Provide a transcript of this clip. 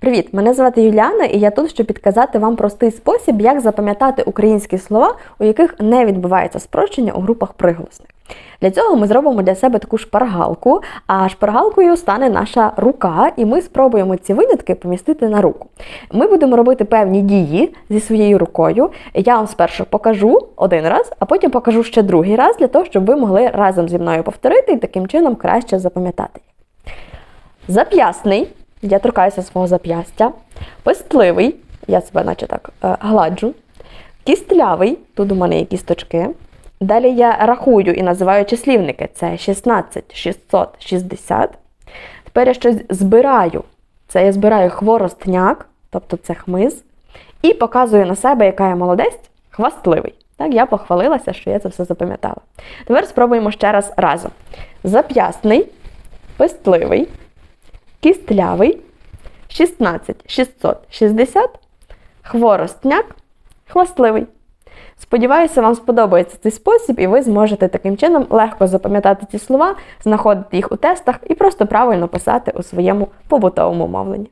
Привіт! Мене звати Юліана, і я тут, щоб підказати вам простий спосіб, як запам'ятати українські слова, у яких не відбувається спрощення у групах приголосних. Для цього ми зробимо для себе таку шпаргалку, а шпаргалкою стане наша рука, і ми спробуємо ці винятки помістити на руку. Ми будемо робити певні дії зі своєю рукою. Я вам спершу покажу один раз, а потім покажу ще другий раз, для того, щоб ви могли разом зі мною повторити і таким чином краще запам'ятати. Зап'ясний, я торкаюся свого зап'ястя. Пестливий, я себе наче так е, гладжу. Кістлявий, тут у мене є кісточки. Далі я рахую і називаю числівники. Це 16, 660. Тепер я щось збираю. Це я збираю хворостняк, тобто це хмиз. І показую на себе, яка я молодець, хвастливий. Так, я похвалилася, що я це все запам'ятала. Тепер спробуємо ще раз разом. Зап'ясний, пестливий, кістлявий, 16 660, хворостняк, хвастливий. Сподіваюся, вам сподобається цей спосіб, і ви зможете таким чином легко запам'ятати ці слова, знаходити їх у тестах і просто правильно писати у своєму побутовому мовленні.